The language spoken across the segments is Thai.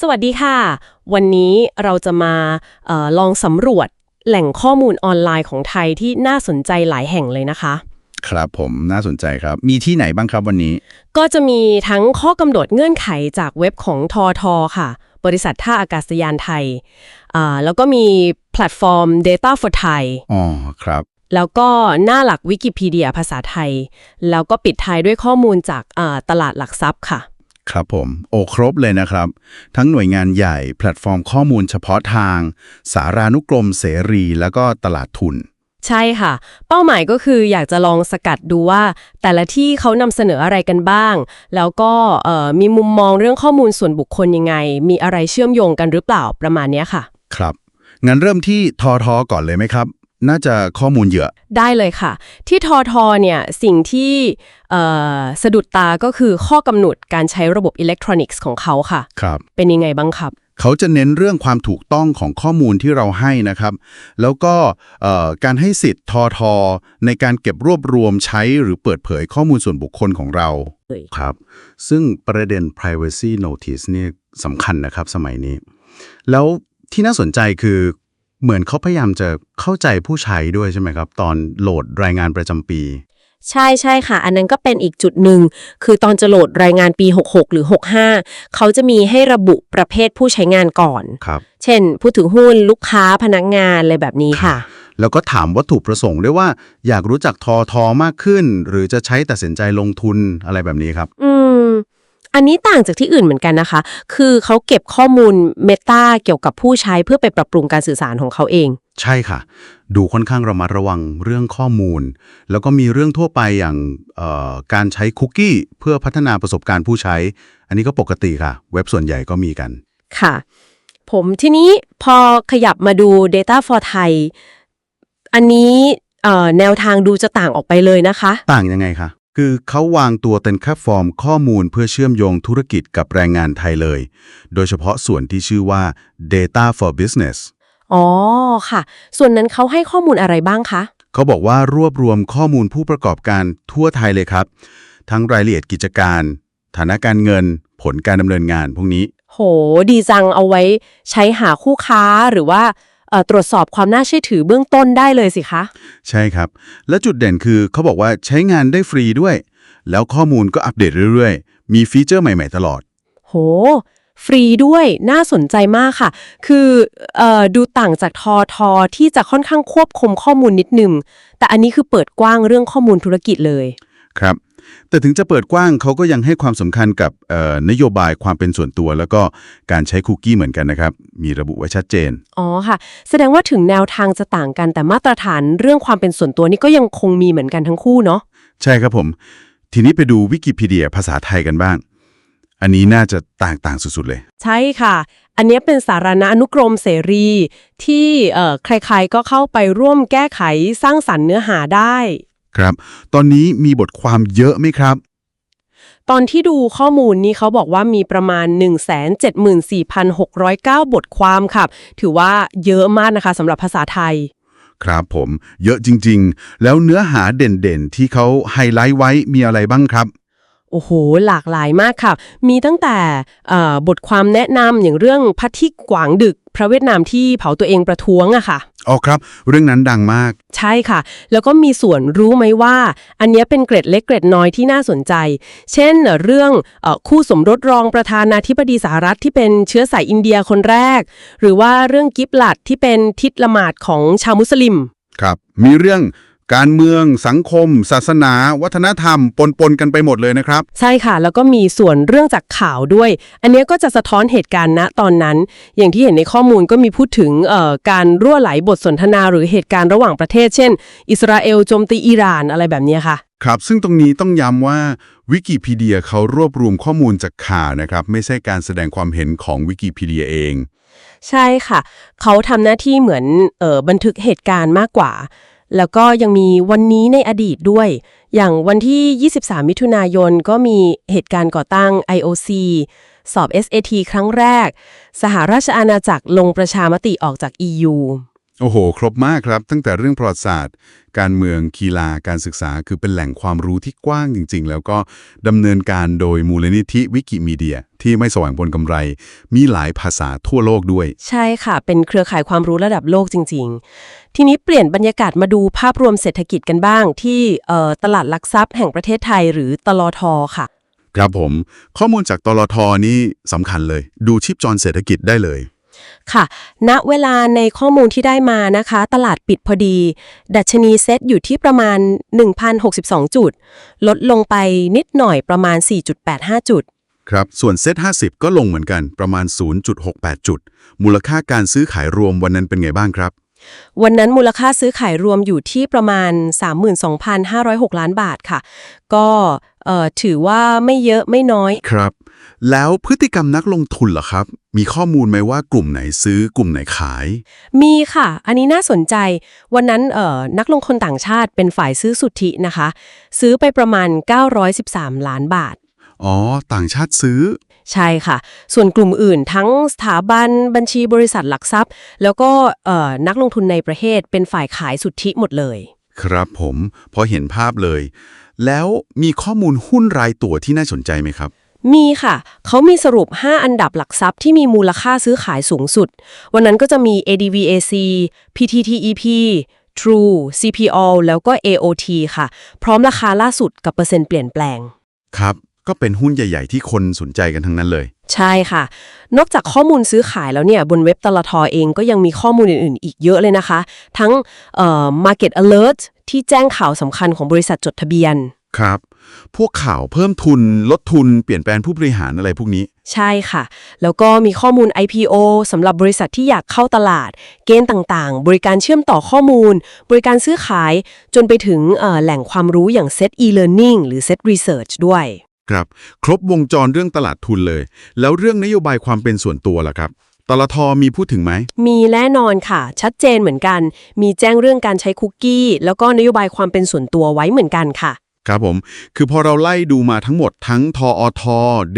สวัสดีค่ะ วันนี้เราจะมาเออลองสำรวจแหล่งข้อมูลออนไลน์ของไทยที่น่าสนใจหลายแห่งเลยนะคะ ครับผมน่าสนใจครับ มีที่ไหนบ้างครับวันนี้ ก็จะมีทั้งข้อกำหนดเงื่อนไขจากเว็บของทอทอค่ะ บริษัทท่าอากาศยานไทยอ่าแล้วก็มีแพลตฟอร์ม Data for Thai อ๋อครับแล้วก็หน้าหลักวิกิพีเดียภาษาไทย แล้วก็ปิดท้ายด้วยข้อมูลจากอ่าตลาดหลักทรัพย์ค่ะ ครับผม โอครบเลยนะครับ ทั้งหน่วยงานใหญ่แพลตฟอร์มข้อมูลเฉพาะทาง สารานุกรมเสรี แล้วก็ตลาดทุน ใช่ค่ะ เป้าหมายก็คืออยากจะลองสกัดดูว่า แต่ละที่เขานำเสนออะไรกันบ้าง แล้วก็เอ่อมีมุมมองเรื่องข้อมูลส่วนบุคคลยังไง มีอะไรเชื่อมโยงกันหรือเปล่าประมาณเนี้ยค่ะ ครับงั้นเริ่มที่ทอทอก่อนเลยไหมครับ น่าจะข้อมูลเยอะ ได้เลยค่ะ ที่ทอทอเนี่ยสิ่งที่เอ่อสะดุดตาก็คือข้อกำหนดการใช้ระบบอิเล็กทรอนิกส์ของเขาค่ะครับเป็นยังไงบ้างครับเขาจะเน้นเรื่องความถูกต้องของข้อมูลที่เราให้นะครับ แล้วก็เอ่อการให้สิทธิ์ทอทอในการเก็บรวบรวมใช้หรือเปิดเผยข้อมูลส่วนบุคคลของเราเอ่ยครับ ซึ่งประเด็น privacy notice เนี่ยสำคัญนะครับสมัยนี้ แล้วที่น่าสนใจคือ เหมือนเขาพยายามจะเข้าใจผู้ใช้ด้วยใช่ไหมครับ ตอนโหลดรายงานประจำปี ใช่ใช่ค่ะ อันนั้นก็เป็นอีกจุดหนึ่ง คือตอนจะโหลดรายงานปี 66 หรือ 65 เขาจะมีให้ระบุประเภทผู้ใช้งานก่อน ครับ เช่น ผู้ถือหุ้นลูกค้าพนักงานอะไรแบบนี้ค่ะ แล้วก็ถามวัตถุประสงค์ด้วยว่า อยากรู้จักทอทอมากขึ้น หรือจะใช้ตัดสินใจลงทุนอะไรแบบนี้ครับ อืม อันนี้ต่างจากที่อื่นเหมือนกันนะคะ คือเขาเก็บข้อมูลเมตาเกี่ยวกับผู้ใช้เพื่อไปปรับปรุงการสื่อสารของเขาเอง ใช่ค่ะ ดูค่อนข้างระมัดระวังเรื่องข้อมูล แล้วก็มีเรื่องทั่วไปอย่างเอ่อการใช้คุกกี้เพื่อพัฒนาประสบการณ์ผู้ใช้ อันนี้ก็ปกติค่ะ เว็บส่วนใหญ่ก็มีกัน ค่ะ ผมทีนี้พอขยับมาดู Data for Thai อันนี้เอ่อแนวทางดูจะต่างออกไปเลยนะคะ ต่างยังไงคะ คือเขาวางตัวเป็นแค่ฟอร์มข้อมูลเพื่อเชื่อมโยงธุรกิจกับแรงงานไทยเลย โดยเฉพาะส่วนที่ชื่อว่า data for business อ๋อค่ะ ส่วนนั้นเขาให้ข้อมูลอะไรบ้างคะ เขาบอกว่ารวบรวมข้อมูลผู้ประกอบการทั่วไทยเลยครับ ทั้งรายละเอียดกิจการ ฐานะการเงิน ผลการดำเนินงานพวกนี้ โห ดีจังเอาไว้ใช้หาคู่ค้าหรือว่าเอ่อ ตรวจสอบความน่าเชื่อถือเบื้องต้นได้เลยสิคะ ใช่ครับ และจุดเด่นคือเขาบอกว่าใช้งานได้ฟรีด้วย แล้วข้อมูลก็อัปเดตเรื่อยๆ มีฟีเจอร์ใหม่ๆตลอด โห ฟรีด้วยน่าสนใจมากค่ะ คือเอ่อดูต่างจากทอทอที่จะค่อนข้างควบคุมข้อมูลนิดนึง แต่อันนี้คือเปิดกว้างเรื่องข้อมูลธุรกิจเลย ครับ แต่ถึงจะเปิดกว้างเขาก็ยังให้ความสำคัญกับเอ่อนโยบายความเป็นส่วนตัว แล้วก็การใช้คุกกี้เหมือนกันนะครับ มีระบุไว้ชัดเจน อ๋อค่ะ แสดงว่าถึงแนวทางจะต่างกันแต่มาตรฐานเรื่องความเป็นส่วนตัวนี่ก็ยังคงมีเหมือนกันทั้งคู่เนาะใช่ครับผม ทีนี้ไปดูวิกิพีเดียภาษาไทยกันบ้าง อันนี้น่าจะต่างต่างสุดๆเลย ใช่ค่ะ อันนี้เป็นสารณะอนุกรมเสรี ที่เอ่อใครๆก็เข้าไปร่วมแก้ไขสร้างสรรค์เนื้อหาได้ ครับ ตอนนี้มีบทความเยอะไหมครับ ตอนที่ดูข้อมูลนี้เขาบอกว่ามีประมาณ 174,609 บทความค่ะ ถือว่าเยอะมากนะคะสำหรับภาษาไทย ครับผม เยอะจริงๆ แล้วเนื้อหาเด่นๆ ที่เขาไฮไลท์ไว้มีอะไรบ้างครับ โอ้โห หลากหลายมากค่ะ มีตั้งแต่เอ่อบทความแนะนำอย่างเรื่องพัทธิกวางดึก พระเวียดนามที่เผาตัวเองประท้วงอะค่ะอ๋อครับ เรื่องนั้นดังมาก ใช่ค่ะ แล้วก็มีส่วนรู้ไหมว่า อันเนี้ยเป็นเกร็ดเล็กเกร็ดน้อยที่น่าสนใจ เช่นเรื่องเออคู่สมรสรองประธานาธิบดีสหรัฐที่เป็นเชื้อสายอินเดียคนแรก หรือว่าเรื่องกิฟลัดที่เป็นทิศละหมาดของชาวมุสลิม ครับ มีเรื่อง การเมือง สังคม ศาสนา วัฒนธรรม ปนๆกันไปหมดเลยนะครับ ใช่ค่ะ แล้วก็มีส่วนเรื่องจากข่าวด้วย อันเนี้ยก็จะสะท้อนเหตุการณ์ณตอนนั้น อย่างที่เห็นในข้อมูลก็มีพูดถึงเอ่อการรั่วไหลบทสนทนาหรือเหตุการณ์ระหว่างประเทศ เช่น อิสราเอลโจมตีอิหร่านอะไรแบบเนี้ยค่ะ ครับ ซึ่งตรงนี้ต้องย้ำว่าวิกิพีเดียเขารวบรวมข้อมูลจากข่าวนะครับ ไม่ใช่การแสดงความเห็นของวิกิพีเดียเองใช่ค่ะ เขาทำหน้าที่เหมือนเออบันทึกเหตุการณ์มากกว่า แล้วก็ยังมีวันนี้ในอดีตด้วย อย่างวันที่ 23 มิถุนายนก็มีเหตุการณ์ก่อตั้ง IOC สอบ SAT ครั้งแรก สหราชอาณาจักรลงประชามติออกจาก EU โอ้โห ครบมากครับ ตั้งแต่เรื่องประวัติศาสตร์ การเมืองกีฬาการศึกษาคือเป็นแหล่งความรู้ที่กว้างจริง ๆ แล้วก็ดำเนินการโดยมูลนิธิวิกิมีเดีย ที่ไม่แสวงผลกำไร มีหลายภาษาทั่วโลกด้วย ใช่ค่ะ เป็นเครือข่ายความรู้ระดับโลกจริง ๆ ทีนี้เปลี่ยนบรรยากาศมาดูภาพรวมเศรษฐกิจกันบ้าง ที่เอ่อตลาดหลักทรัพย์แห่งประเทศไทยหรือตลทค่ะครับผม ข้อมูลจากตลทนี่สำคัญเลย ดูชีพจรเศรษฐกิจได้เลย ค่ะ ณ เวลาในข้อมูลที่ได้มานะคะ ตลาดปิดพอดี ดัชนีเซ็ตอยู่ที่ประมาณ 1,062 จุด ลดลงไปนิดหน่อยประมาณ 4.85 จุด ครับ ส่วนเซ็ต50 ก็ลงเหมือนกันประมาณ 0.68 จุด มูลค่าการซื้อขายรวมวันนั้นเป็นไงบ้างครับ วันนั้นมูลค่าซื้อขายรวมอยู่ที่ประมาณ 32,506 ล้านบาทค่ะ ก็เอ่อถือว่าไม่เยอะไม่น้อยครับ แล้วพฤติกรรมนักลงทุนเหรอครับ มีข้อมูลไหมว่ากลุ่มไหนซื้อกลุ่มไหนขาย มีค่ะ อันนี้น่าสนใจ วันนั้นเอ่อนักลงทุนต่างชาติเป็นฝ่ายซื้อสุทธินะคะ ซื้อไปประมาณ 913 ล้านบาทอ๋อ ต่างชาติซื้อ ใช่ค่ะ ส่วนกลุ่มอื่นทั้งสถาบันบัญชีบริษัทหลักทรัพย์ แล้วก็เอ่อนักลงทุนในประเทศเป็นฝ่ายขายสุทธิหมดเลย ครับผมพอเห็นภาพเลย แล้วมีข้อมูลหุ้นรายตัวที่น่าสนใจไหมครับ มีค่ะ เขามีสรุป 5 อันดับหลักทรัพย์ที่มีมูลค่าซื้อขายสูงสุด วันนั้นก็จะมี ADVAC PTTEP True CPO แล้วก็ AOT ค่ะ พร้อมราคาล่าสุดกับเปอร์เซ็นต์เปลี่ยนแปลง ครับ ก็เป็นหุ้นใหญ่ ๆ ที่คนสนใจกันทั้งนั้นเลย ใช่ค่ะ นอกจากข้อมูลซื้อขายแล้วเนี่ยบนเว็บตลทเองก็ยังมีข้อมูลอื่น ๆ อีกเยอะเลยนะคะ ทั้งเอ่อ market alert ที่แจ้งข่าวสำคัญของบริษัทจดทะเบียน ครับ พวกข่าวเพิ่มทุน ลดทุน เปลี่ยนแปลงผู้บริหารอะไรพวกนี้ ใช่ค่ะ แล้วก็มีข้อมูล IPO สำหรับบริษัทที่อยากเข้าตลาด เกณฑ์ต่างๆ บริการเชื่อมต่อข้อมูล บริการซื้อขาย จนไปถึงเอ่อแหล่งความรู้อย่าง Set e-learning หรือ Set Research ด้วย ครับ ครบวงจรเรื่องตลาดทุนเลย แล้วเรื่องนโยบายความเป็นส่วนตัวล่ะครับตลทมีพูดถึงไหม มีแน่นอนค่ะ ชัดเจนเหมือนกัน มีแจ้งเรื่องการใช้คุกกี้ แล้วก็นโยบายความเป็นส่วนตัวไว้เหมือนกันค่ะ ครับผม คือพอเราไล่ดูมาทั้งหมดทั้งทออท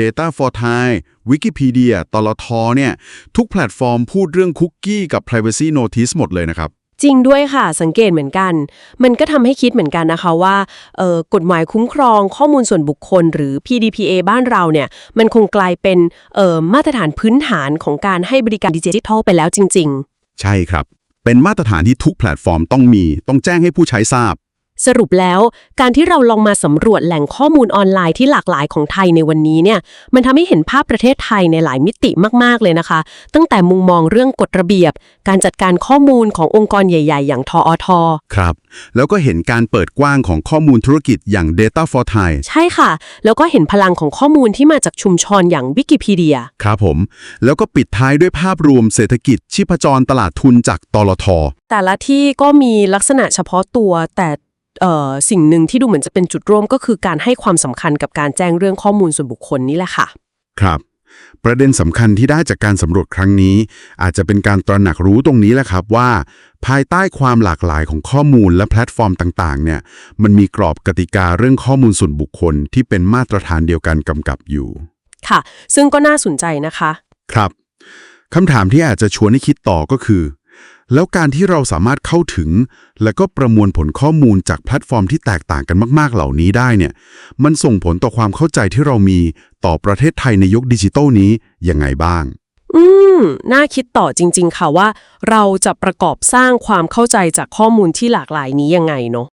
Data for Thai Wikipedia ตลทเนี่ย ทุกแพลตฟอร์มพูดเรื่องคุกกี้กับ Privacy Notice หมดเลยนะครับ จริงด้วยค่ะ สังเกตเหมือนกัน มันก็ทำให้คิดเหมือนกันนะคะว่า กฎหมายคุ้มครองข้อมูลส่วนบุคคล หรือ PDPA บ้านเราเนี่ย มันคงกลายเป็นมาตรฐานพื้นฐานของการให้บริการดิจิทัลไปแล้วจริง ๆ ใช่ครับ เป็นมาตรฐานที่ทุกแพลตฟอร์มต้องมี ต้องแจ้งให้ผู้ใช้ทราบ สรุปแล้ว การที่เราลองมาสำรวจแหล่งข้อมูลออนไลน์ที่หลากหลายของไทยในวันนี้เนี่ยมันทำให้เห็นภาพประเทศไทยในหลายมิติมาก ๆ เลยนะคะ ตั้งแต่มุมมองเรื่องกฎระเบียบ การจัดการข้อมูลขององค์กรใหญ่ ๆ อย่างทออทครับ แล้วก็เห็นการเปิดกว้างของข้อมูลธุรกิจอย่าง Data for Thai ใช่ค่ะ แล้วก็เห็นพลังของข้อมูลที่มาจากชุมชนอย่างวิกิพีเดียครับผม แล้วก็ปิดท้ายด้วยภาพรวมเศรษฐกิจชีพจรตลาดทุนจากตลทแต่ละที่ก็มีลักษณะเฉพาะตัวแต่เอ่อ สิ่งหนึ่งที่ดูเหมือนจะเป็นจุดร่วมก็คือการให้ความสำคัญกับการแจ้งเรื่องข้อมูลส่วนบุคคลนี่แหละค่ะ ครับ ประเด็นสำคัญที่ได้จากการสำรวจครั้งนี้ อาจจะเป็นการตระหนักรู้ตรงนี้แหละครับว่า ภายใต้ความหลากหลายของข้อมูลและแพลตฟอร์มต่างๆ เนี่ย มันมีกรอบกติกาเรื่องข้อมูลส่วนบุคคลที่เป็นมาตรฐานเดียวกันกำกับอยู่ ค่ะ ซึ่งก็น่าสนใจนะคะ ครับคำถามที่อาจจะชวนให้คิดต่อก็คือ แล้วการที่เราสามารถเข้าถึง และก็ประมวลผลข้อมูลจากแพลตฟอร์มที่แตกต่างกันมาก ๆ เหล่านี้ได้เนี่ย มันส่งผลต่อความเข้าใจที่เรามีต่อประเทศไทยในยุคดิจิทัลนี้ยังไงบ้าง อืม น่าคิดต่อจริง ๆ ค่ะว่า เราจะประกอบสร้างความเข้าใจจากข้อมูลที่หลากหลายนี้ยังไงเนาะ